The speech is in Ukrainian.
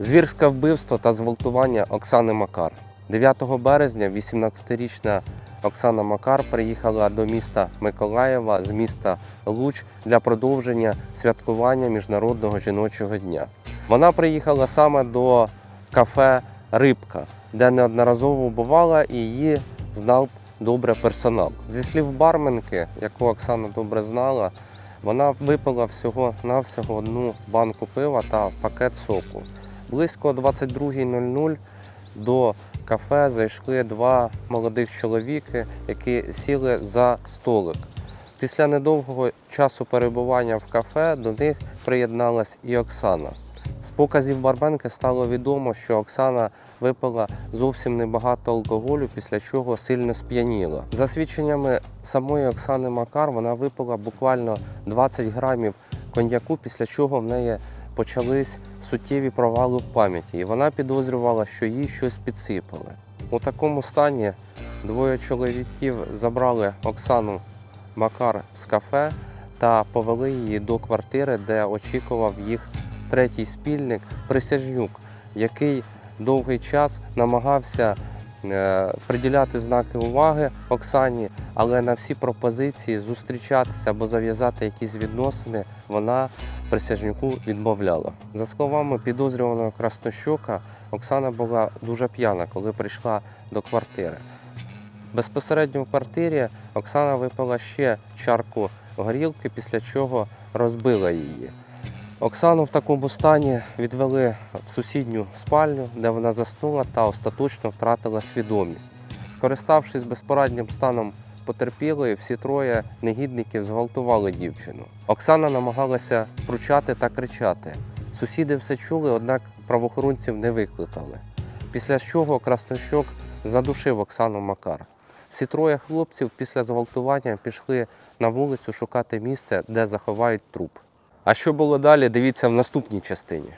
Звірське вбивство та зґвалтування Оксани Макар. 9 березня 18-річна Оксана Макар приїхала до міста Миколаєва з міста Луч для продовження святкування Міжнародного жіночого дня. Вона приїхала саме до кафе Рибка, де неодноразово бувала і її знав добре персонал. Зі слів барменки, яку Оксана добре знала, вона випила всього-навсього одну банку пива та пакет соку. Близько 22.00 до кафе зайшли два молодих чоловіки, які сіли за столик. Після недовгого часу перебування в кафе до них приєдналась і Оксана. З показів барменки стало відомо, що Оксана випила зовсім небагато алкоголю, після чого сильно сп'яніла. За свідченнями самої Оксани Макар, вона випила буквально 20 грамів коньяку, після чого в неї почались суттєві провали в пам'яті, і вона підозрювала, що їй щось підсипали. У такому стані двоє чоловіків забрали Оксану Макар з кафе та повели її до квартири, де очікував їх третій спільник Присяжнюк, який довгий час намагався приділяти знаки уваги Оксані, але на всі пропозиції зустрічатися або зав'язати якісь відносини вона присяжнюку відмовляла. За словами підозрюваного Краснощока, Оксана була дуже п'яна, коли прийшла до квартири. Безпосередньо в квартирі Оксана випила ще чарку горілки, після чого розбила її. Оксану в такому стані відвели в сусідню спальню, де вона заснула та остаточно втратила свідомість. Скориставшись безпораднім станом потерпілої, всі троє негідників зґвалтували дівчину. Оксана намагалася пручати та кричати. Сусіди все чули, однак правоохоронців не викликали. Після чого Краснощок задушив Оксану Макар. Всі троє хлопців після зґвалтування пішли на вулицю шукати місце, де заховають труп. А що було далі, дивіться в наступній частині.